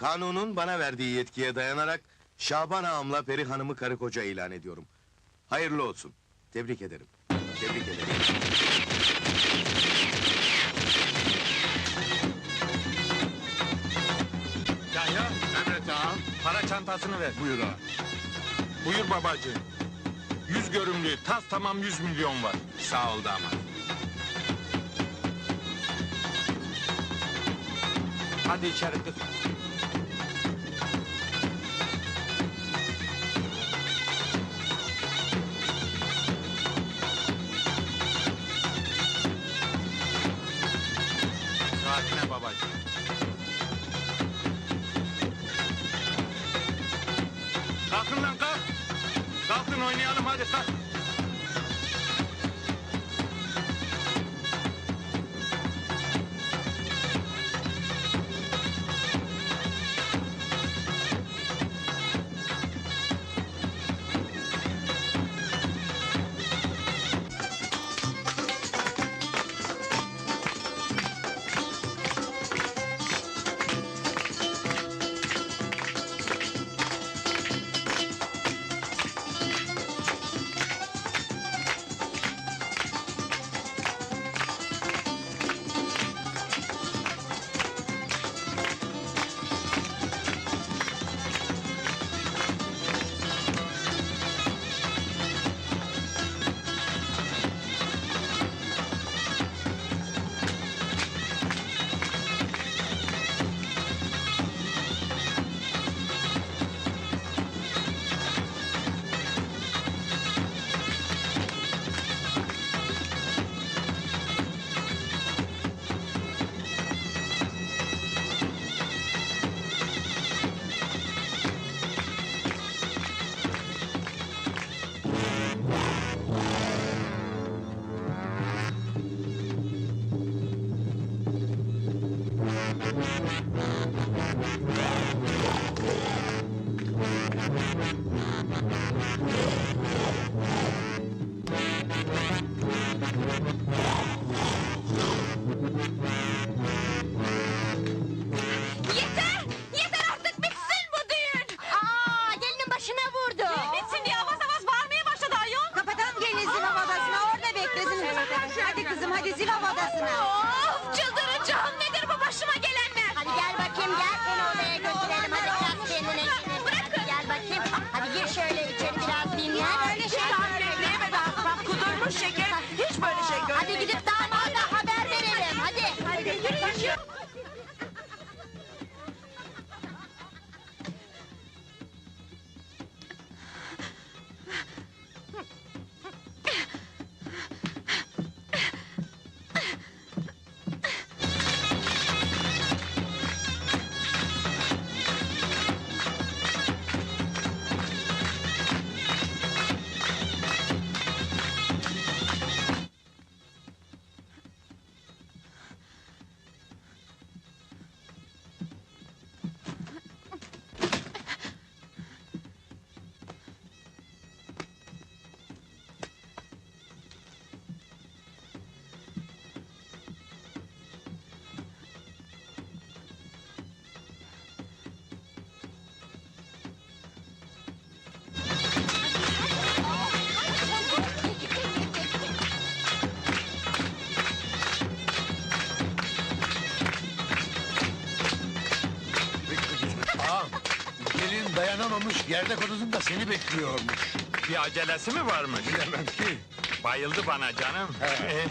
Kanunun bana verdiği yetkiye dayanarak Şaban ağamla Peri Hanım'ı karı koca ilan ediyorum. Hayırlı olsun. Tebrik ederim. Tebrik ederim. Yahya, Emret ağam. para çantasını ver. Buyur ağam. Buyur babacığım. Yüz görümlü, tas tamam yüz milyon var. Sağ ol damat. Hadi içeri kız. Saatine babacığım. Kalkın lan kalk. Kalkın oynayalım hadi kalk. Gelin dayanamamış yerde konusunda seni bekliyormuş. Bir acelesi mi varmış? Bilemem ki. Bayıldı bana canım. He. Ee,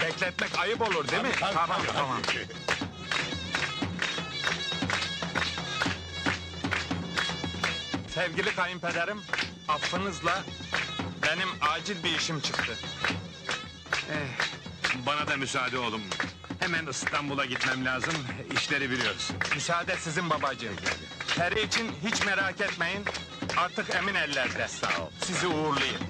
Bekletmek ayıp olur değil mi? Tabii, tamam tabii, tamam. tabii. Sevgili kayınpederim, affınızla benim acil bir işim çıktı. Bana da müsaade oğlum. Hemen İstanbul'a gitmem lazım. İşleri biliyoruz. Müsaade sizin babacığım. Peri için hiç merak etmeyin. Artık emin ellerde. Sağ ol. Sizi uğurlayayım.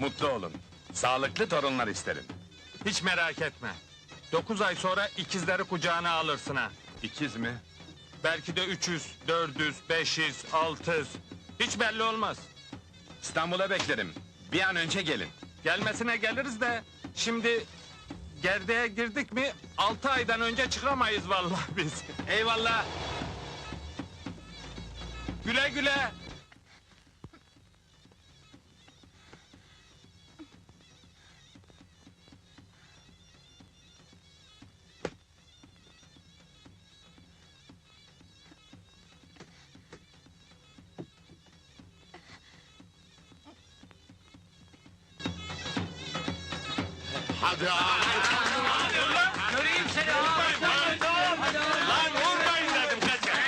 Mutlu olun. Sağlıklı torunlar isterim. Hiç merak etme. Dokuz ay sonra ikizleri kucağına alırsın ha. İkiz mi? Belki de 300, 400, 500, 600. Hiç belli olmaz. İstanbul'a beklerim. Bir an önce gelin. Gelmesine geliriz de şimdi gerdeğe girdik mi altı aydan önce çıkamayız vallahi biz. Eyvallah. Güle güle. Hadi ağam. Lan vurmayın dedim kaçın.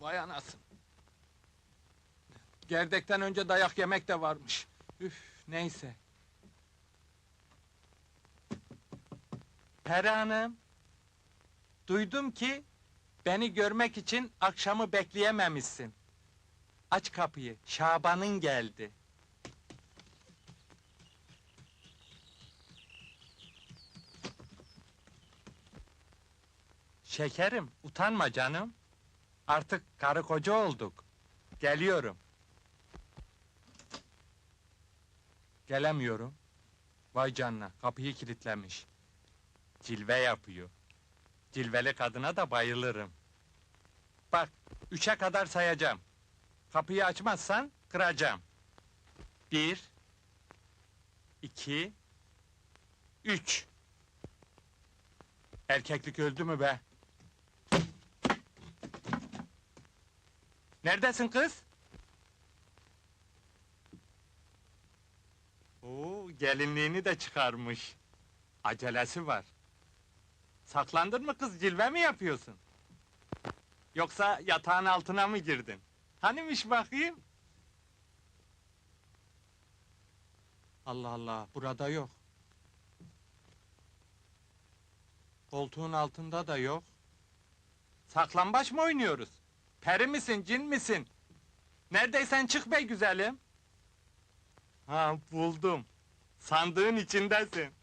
Vay anasın. Gerdekten önce dayak yemek de varmış. Üf neyse. Peri Hanım. Duydum ki beni görmek için akşamı bekleyememişsin. Aç kapıyı. Şaban'ın geldi. Şekerim, utanma canım. Artık karı koca olduk. Geliyorum. Gelemiyorum. Vay canına, kapıyı kilitlemiş. Cilve yapıyor. Cilveli kadına da bayılırım. Bak, üçe kadar sayacağım. Kapıyı açmazsan kıracağım. Bir, iki, üç. Erkeklik öldü mü be? Neredesin kız? Oo, gelinliğini de çıkarmış. Acelesi var. Saklandın mı kız, cilve mi yapıyorsun? Yoksa yatağın altına mı girdin? Hanimiş bakayım? Allah Allah, burada yok. Koltuğun altında da yok. Saklambaç mı oynuyoruz? Peri misin, cin misin? Neredeysen çık be güzelim. Ha, buldum. Sandığın içindesin.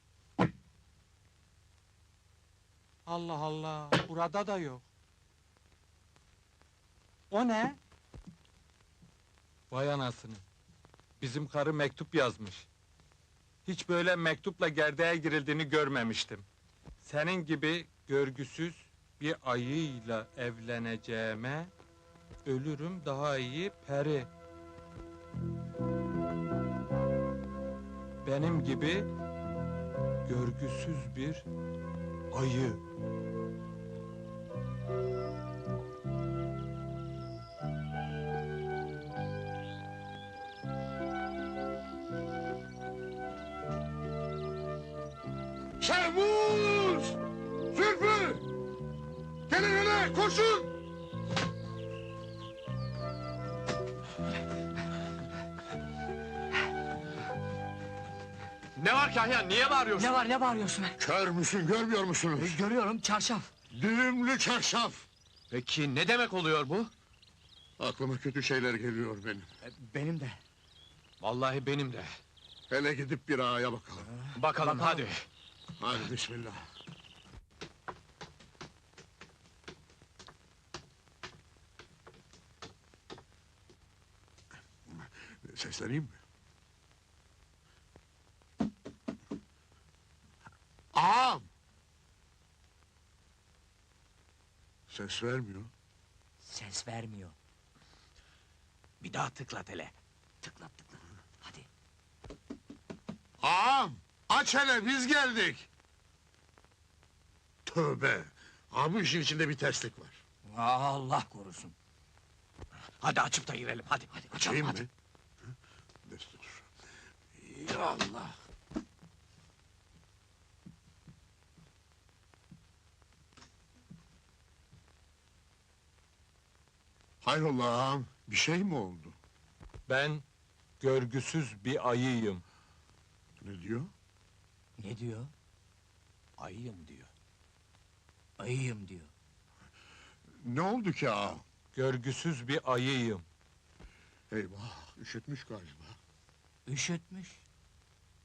Allah Allah, burada da yok. O ne? Vay anasını. Bizim karı mektup yazmış. Hiç böyle mektupla gerdeğe girildiğini görmemiştim. Senin gibi görgüsüz bir ayıyla evleneceğime ölürüm daha iyi peri. Benim gibi görgüsüz bir ayı. Şehmuz! Zülfü! Gelin hele koşun! Ne var Kahya? Niye bağırıyorsun? Ne var ne bağırıyorsun? Kör müsün görmüyor musunuz? Görüyorum çarşaf. Düğümlü çarşaf! Peki ne demek oluyor bu? Aklıma kötü şeyler geliyor benim. Benim de. Vallahi benim de. Hele gidip bir ağaya bakalım. Bakalım, hadi. Hadi bismillah. Sesleneyim mi? Ağam! Ses vermiyor. Ses vermiyor. Bir daha tıklat hele. Tıklat tıklat. Hadi. Ağam! Aç hele biz geldik! Tövbe! Ağam bu işin içinde bir terslik var. Allah korusun. Hadi açıp da girelim hadi. Hadi açalım Açayım hadi. mı? Destur. Ya Allah! Hayrola ağam, bir şey mi oldu? Ben görgüsüz bir ayıyım. Ne diyor? Ne diyor? Ayıyım diyor. Ayıyım diyor. Ne oldu ki ağam? Görgüsüz bir ayıyım. Eyvah, üşütmüş galiba. Üşütmüş.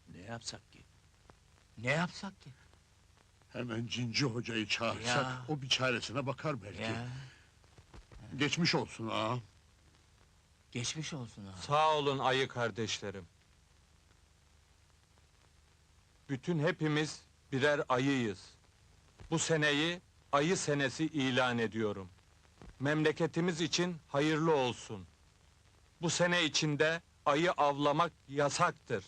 Ne yapsak ki? Ne yapsak ki? Hemen cinci hocayı çağırsak, Ya. o bir çaresine bakar belki. Ya, Geçmiş olsun ağam. geçmiş olsun ha. Sağ olun ayı kardeşlerim. Bütün hepimiz birer ayıyız. Bu seneyi ayı senesi ilan ediyorum. Memleketimiz için hayırlı olsun. Bu sene içinde ayı avlamak yasaktır.